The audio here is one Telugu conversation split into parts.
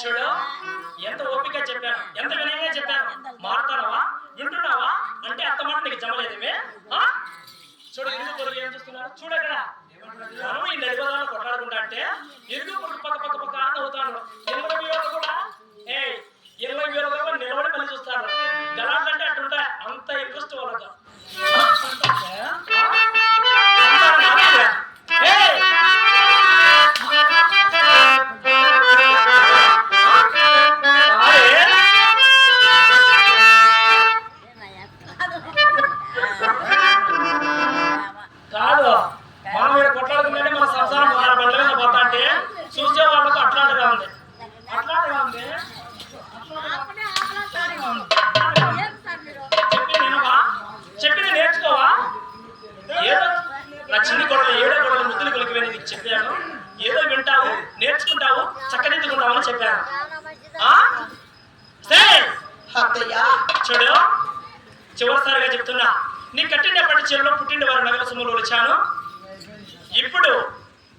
చూడు ఎంత ఓపిక చెప్పాను. ఎంత వినయంగా చెప్పాను. మారుతానవా? వింటున్నావా? అంటే అంత మాట నీకు జమలేదేమే ఆ? చూడు ఎందుకు ఏం చూస్తున్నారు చూడు నీ కట్టినప్పటి చీరలో పుట్టిన వారి నగర సుమలు వచ్చాను ఇప్పుడు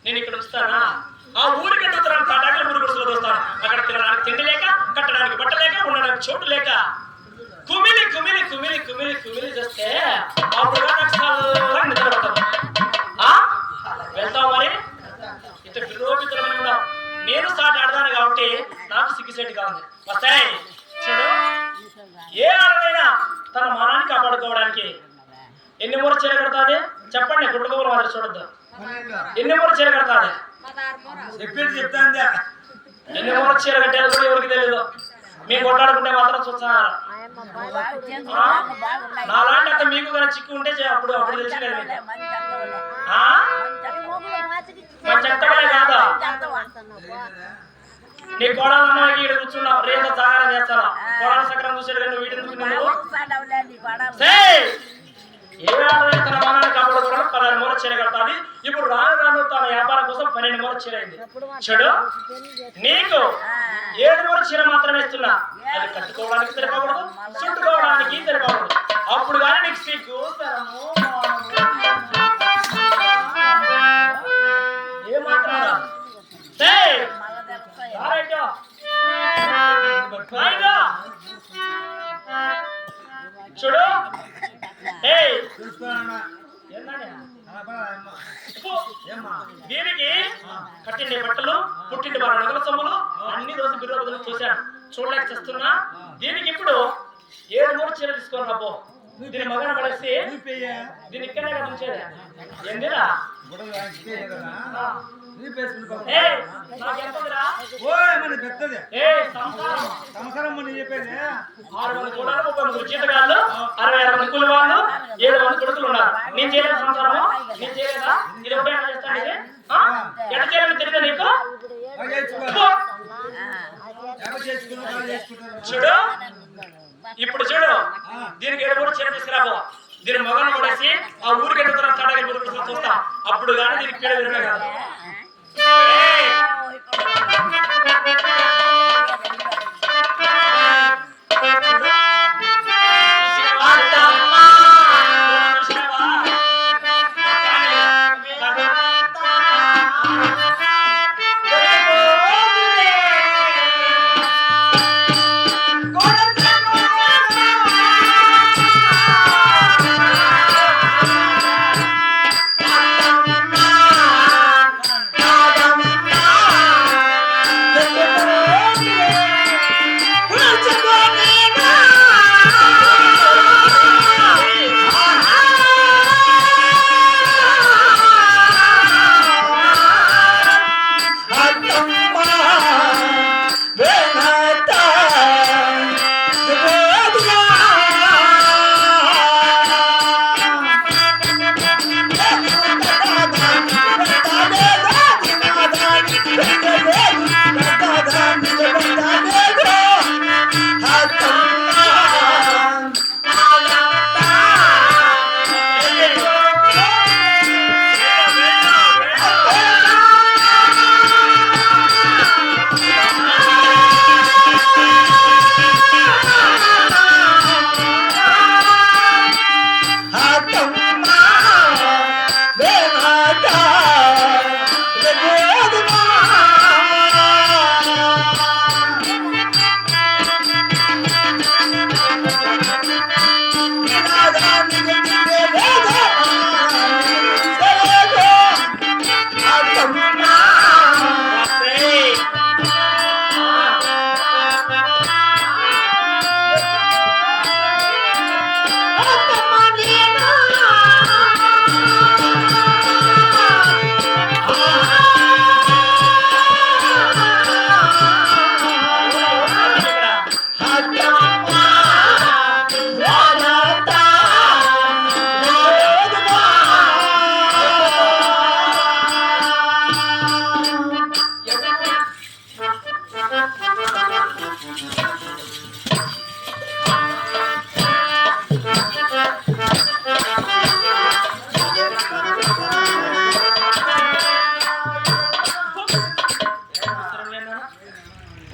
నేను ఇక్కడ వస్తానా? ఆ ఊరికి ఎదుగుతాను తాటాకల ఊరి గుడిసెలో వస్తాను అక్కడ తినడానికి తిండి లేక కట్టడానికి బట్ట లేక ఉండడానికి చోటు లేక. కుమిలి కుమిలి కుమిలి కుమిలి కుమిలి చేస్తే ఆ పురాణ చల్లగా నిద్ర ఆ? మరి? ఇంత విరోధితులమైన కూడా నేను సాటి ఆడదాను కాబట్టి నాకు సిగ్గుసేటుగా ఉంది. వస్తాయి. చూడు. ఏ ఆడదైనా తన మనాన్ని కాపాడుకోవడానికి ఎన్ని మూర చీర కడతాది చెప్పండి గుడ్డగోలు మాదిరి చూడద్దు ఎన్ని మూర చీర కడతాది చెప్పింది చెప్తాందా ఎన్ని మూర చీర కట్టేది కూడా ఎవరికి తెలియదు మేము కొట్లాడుకుంటే మాత్రం చూస్తున్నారు నాలాంటి మీకు కానీ చిక్కు ఉంటే అప్పుడు అప్పుడు తెలిసి కదా మీకు ఆ? మంచి అత్తమే కాదా నీ కోడలు అన్నకి ఇక్కడ కూర్చున్నావు రేత జాగారం చేస్తాను కోడలు సకరం చూసాడు కానీ సేయ్! ఏ ఆడది తన మానాన్ని కాపాడుకోవడం పన్నెండు మూల చీర కడతాది. ఇప్పుడు రాను రాను తన వ్యాపారం కోసం పన్నెండు మూల చీర అయింది. చెడు? నీకు ఏడు మూల చీర మాత్రమే ఇస్తున్నా. అది కట్టుకోవడానికి సరిపోకూడదు చుట్టుకోవడానికి సరిపోకూడదు అప్పుడు కానీ నీకు సిగ్గు శరము, దీనికి? కట్టిండే బట్టలు పుట్టిండి వారి నగల సొమ్ములు అన్ని రోజు బిర్రోజులు చూశాను చూడలేక చేస్తున్నా. దీనికి ఇప్పుడు? ఏడు మూడు చీర తీసుకొని రాబో దీని మగన పడేసి దీని ఇక్కడే కదా. ఉంచేది ఏందిరా పెద్దది. సంవత్సరం మన చెప్పేది ఆరు మంది కూడా ముప్పై మంది జీతగాళ్ళు అరవై ఆరు మంది ఏడు మంది కొడుకులు ఉన్నారు. నేను చేయలేదు సంసారము? నేను చేయలేదా ఇది ఒకటే చేస్తాను ఇది ఆ? ఎట్లా చేయాలని తెలియదా నీకు? చూడు. ఇప్పుడు చూడు. దీనికి ఏడు కూడా చీర తీసుకురాబో దీని మొగను పడేసి ఆ ఊరికి ఎడుతున్న తడగ చూస్తా. అప్పుడు కానీ దీనికి పీడ విరమే కాదు.